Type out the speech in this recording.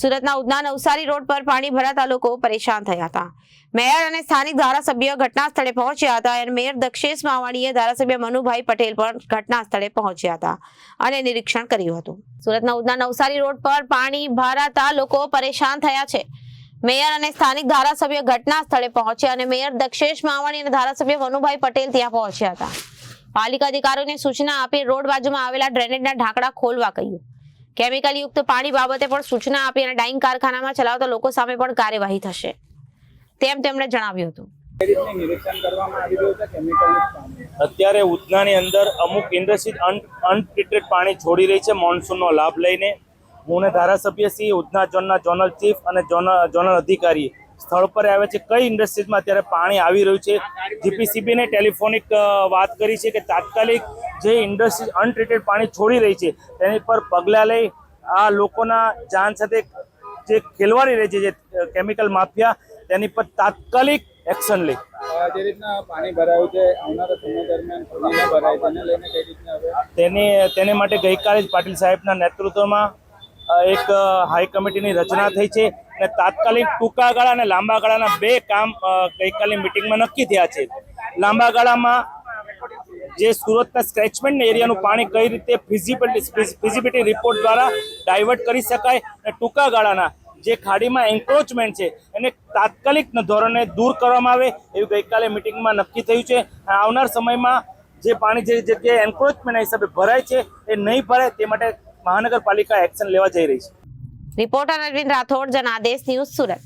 સુરતના ઉધના નવસારી રોડ પર પાણી ભરાતા લોકો પરેશાન થયા હતા. મેયર અને સ્થાનિક ધારાસભ્ય ઘટના સ્થળે પહોંચ્યા હતા અને મેયર દક્ષેશ માવાણીએ ધારાસભ્ય મનુભાઈ પટેલ પણ ઘટના સ્થળે પહોંચ્યા હતા અને નિરીક્ષણ કર્યું હતું. સુરતના ઉધના નવસારી રોડ પર પાણી ભરાતા લોકો પરેશાન થયા છે. મેયર અને સ્થાનિક ધારાસભ્ય ઘટના સ્થળે પહોંચ્યા અને મેયર દક્ષેશ માવાણી અને ધારાસભ્ય મનુભાઈ પટેલ ત્યાં પહોંચ્યા હતા. પાલિકા અધિકારીઓને સૂચના આપી રોડ બાજુમાં આવેલા ડ્રેનેજના ઢાંકડા ખોલવા કહ્યું. કેમિકલ યુક્ત પાણી બાબતે પણ સૂચના આપી અને ડાઇંગ કારખાનામાં ચલાવતા લોકો સામે પણ કાર્યવાહી થશે. તેમ તેમણે જણાવ્યું હતું. કઈ રીતનું નિરીક્ષણ કરવામાં આવી રહ્યું છે? કેમિકલ પાણી. અત્યારે ઉધનાની અંદર અમુક ઇન્ડસ્ટ્રી અનટ્રીટેડ પાણી છોડી રહી છે. મોન્સૂનનો લાભ લઈને હું ધારાસભ્ય શ્રી ઉધના ઝોનના ઝોનલ ચીફ અને ઝોનલ અધિકારી સ્થળ પર આવે છે. કઈ ઇન્ડસ્ટ્રીઝમાં અત્યારે પાણી આવી રહ્યું છે? જીપીસીબીને ટેલિફોનિક વાત કરી છે કે તાત્કાલિક જે ઇન્ડસ્ટ્રી અનટ્રીટેડ પાણી છોડી રહી છે તેની પર પગલાં લઈ આ લોકોના જાન સાથે જે ખેલવાડી રહી છે જે કેમિકલ માફિયા તેની પર તાત્કાલિક એક્શન લે જે રીતના પાણી ભરાયું છે આવનારા સમય દરમિયાન પાણી ભરાય તેને લઈને કઈ રીતના હવે? તેને માટે ગઈકાલે જ પાટીલ સાહેબના નેતૃત્વમાં એક હાઈ કમિટીની રચના થઈ છે અને તાત્કાલિક ટૂંકા ગાળા અને લાંબા ગાળાના બે કામ ગઈકાલની મિટિંગમાં નક્કી થયા છે. લાંબા ગાળામાં જે સુરતના સ્ક્રેચમેન્ટ એરિયાનું પાણી કઈ રીતે ફિઝિબિલિટી ફિઝિબિલિટી રિપોર્ટ દ્વારા ડાયવર્ટ કરી શકાય અને ટૂંકા ગાળાના જે ખાડીમાં એન્ક્રોચમેન્ટ છે, એને તાત્કાલિક ધોરણે દૂર કરવામાં આવે એવું ગઈકાલે મિટિંગમાં નક્કી થયું છે. આવનાર સમયમાં જે પાણી જે જગ્યાએ એન્ક્રોચમેન્ટના હિસાબે ભરાય છે, એ નહીં ભરાય તે માટે મહાનગરપાલિકા એક્શન લેવા જઈ રહી છે. Reporter Arvind Rathod, Janadesh news Surat.